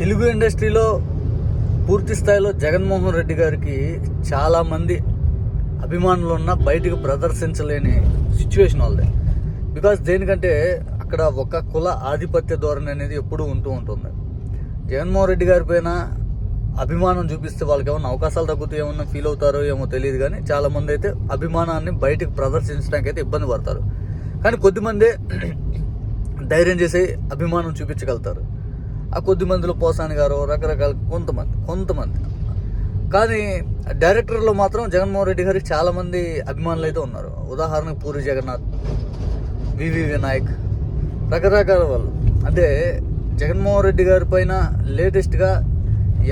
తెలుగు ఇండస్ట్రీలో పూర్తి స్థాయిలో జగన్మోహన్ రెడ్డి గారికి చాలామంది అభిమానులు ఉన్న బయటకు ప్రదర్శించలేని సిచ్యువేషన్ వాళ్ళది. బికాస్ దేనికంటే అక్కడ ఒక కుల ఆధిపత్య ధోరణి అనేది ఎప్పుడూ ఉంటూ ఉంటుంది. జగన్మోహన్ రెడ్డి గారి పైన అభిమానం చూపిస్తే వాళ్ళకి ఏమైనా అవకాశాలు తగ్గుతాయి ఏమన్నా ఫీల్ అవుతారో ఏమో తెలియదు కానీ చాలామంది అయితే అభిమానాన్ని బయటకు ప్రదర్శించడానికి అయితే ఇబ్బంది పడతారు. కానీ కొద్దిమందే ధైర్యం చేసి అభిమానం చూపించగలుగుతారు. ఆ కొద్ది మందిలో పోసాని గారు రకరకాల కొంతమంది కొంతమంది. కానీ డైరెక్టర్లో మాత్రం జగన్మోహన్ రెడ్డి గారికి చాలామంది అభిమానులు అయితే ఉన్నారు. ఉదాహరణకు పూరి జగన్నాథ్ వివి వినాయక్ రకరకాల వాళ్ళు. అంటే జగన్మోహన్ రెడ్డి గారి పైన లేటెస్ట్గా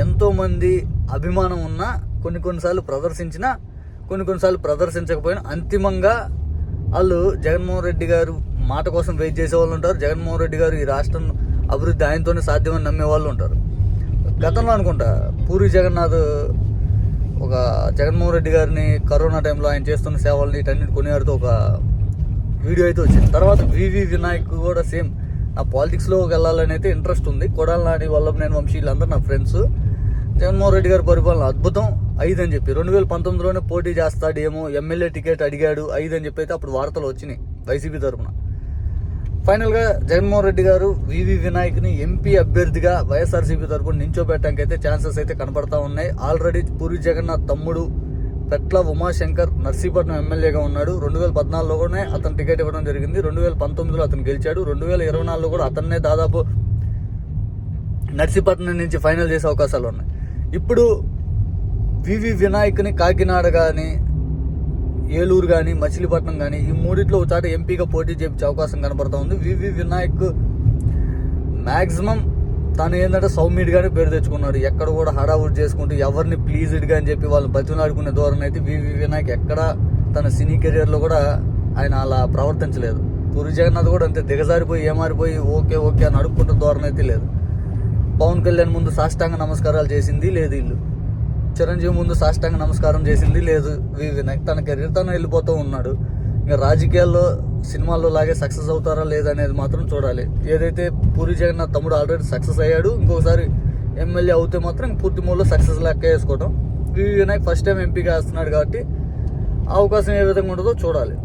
ఎంతోమంది అభిమానం ఉన్నా కొన్ని కొన్నిసార్లు ప్రదర్శించిన కొన్ని కొన్నిసార్లు ప్రదర్శించకపోయినా అంతిమంగా వాళ్ళు జగన్మోహన్ రెడ్డి గారు మాట కోసం వెయిట్ చేసే వాళ్ళు ఉంటారు. జగన్మోహన్ రెడ్డి గారు ఈ రాష్ట్రం అభివృద్ధి ఆయనతోనే సాధ్యమని నమ్మే వాళ్ళు ఉంటారు. గతంలో అనుకుంటా పూరి జగన్నాథ్ ఒక జగన్మోహన్ రెడ్డి గారిని కరోనా టైంలో ఆయన చేస్తున్న సేవల్ని వీటన్నిటి కొనియాడుతూ ఒక వీడియో అయితే వచ్చింది. తర్వాత వివి వినాయక్ కూడా సేమ్. నా పాలిటిక్స్లోకి వెళ్ళాలని అయితే ఇంట్రెస్ట్ ఉంది. కొడాలనాడి వల్ల వల్లభనేని వంశీ వీళ్ళందరూ నా ఫ్రెండ్స్. జగన్మోహన్ రెడ్డి గారి పరిపాలన అద్భుతం. ఐదు అని చెప్పి. రెండు వేల పంతొమ్మిదిలోనే పోటీ చేస్తాడు ఏమో ఎమ్మెల్యే టికెట్ అడిగాడు ఐదు అని చెప్పి అయితే అప్పుడు వార్తలు వచ్చినాయి వైసీపీ తరఫున ఫైనల్గా జగన్మోహన్ రెడ్డి గారు వివి వినాయక్ని ఎంపీ అభ్యర్థిగా వైఎస్ఆర్సీపీ తరఫున నించోబెట్టడానికి అయితే ఛాన్సెస్ అయితే కనపడతా ఉన్నాయి. ఆల్రెడీ పూరి జగన్నాథ్ తమ్ముడు పెట్ల ఉమాశంకర్ నర్సీపట్నం ఎమ్మెల్యేగా ఉన్నాడు. రెండు వేల పద్నాలుగులోనే అతను టికెట్ ఇవ్వడం జరిగింది. రెండు వేల పంతొమ్మిదిలో అతను గెలిచాడు. రెండు వేల ఇరవై నాలుగులో కూడా అతన్నే దాదాపు నర్సీపట్నం నుంచి ఫైనల్ చేసే అవకాశాలు ఉన్నాయి. ఇప్పుడు వివి వినాయక్ని కాకినాడ కానీ ఏలూరు కానీ మచిలీపట్నం కానీ ఈ మూడిట్లో ఒక చాట ఎంపీగా పోటీ చేపించే అవకాశం కనబడతా ఉంది. వివి వినాయక్ మ్యాక్సిమం తను ఏంటంటే సౌమ్యుడిగానే పేరు తెచ్చుకున్నాడు. ఎక్కడ కూడా హడావుడి చేసుకుంటూ ఎవరిని ప్లీజ్డ్గా అని చెప్పి వాళ్ళు బతిమలాడుకునే ధోరణి అయితే వివి వినాయక్ ఎక్కడ తన సినీ కెరియర్లో కూడా ఆయన అలా ప్రవర్తించలేదు. పూరి జగన్నాథ్ కూడా అంతే దిగజారిపోయి ఏమారిపోయి ఓకే ఓకే అని అడుక్కుంటే ధోరణి అయితే లేదు. పవన్ కళ్యాణ్ ముందు సాష్టాంగ నమస్కారాలు చేసింది లేదు ఇల్లు. చిరంజీవి ముందు సాష్టాంగ నమస్కారం చేసింది. లేదు వి వినాయక్ తన కెరీర్ తను వెళ్ళిపోతూ ఉన్నాడు. ఇంకా రాజకీయాల్లో సినిమాల్లో లాగే సక్సెస్ అవుతారా లేదా అనేది మాత్రం చూడాలి. ఏదైతే పూరి జగన్నాథ్ తమ్ముడు ఆల్రెడీ సక్సెస్ అయ్యాడు ఇంకోసారి ఎమ్మెల్యే అవుతే మాత్రం పూర్తి మూలలో సక్సెస్ లెక్క వేసుకోవడం వినాయక్ ఫస్ట్ టైం ఎంపీగా వస్తున్నాడు కాబట్టి అవకాశం ఏ విధంగా ఉంటుందో చూడాలి.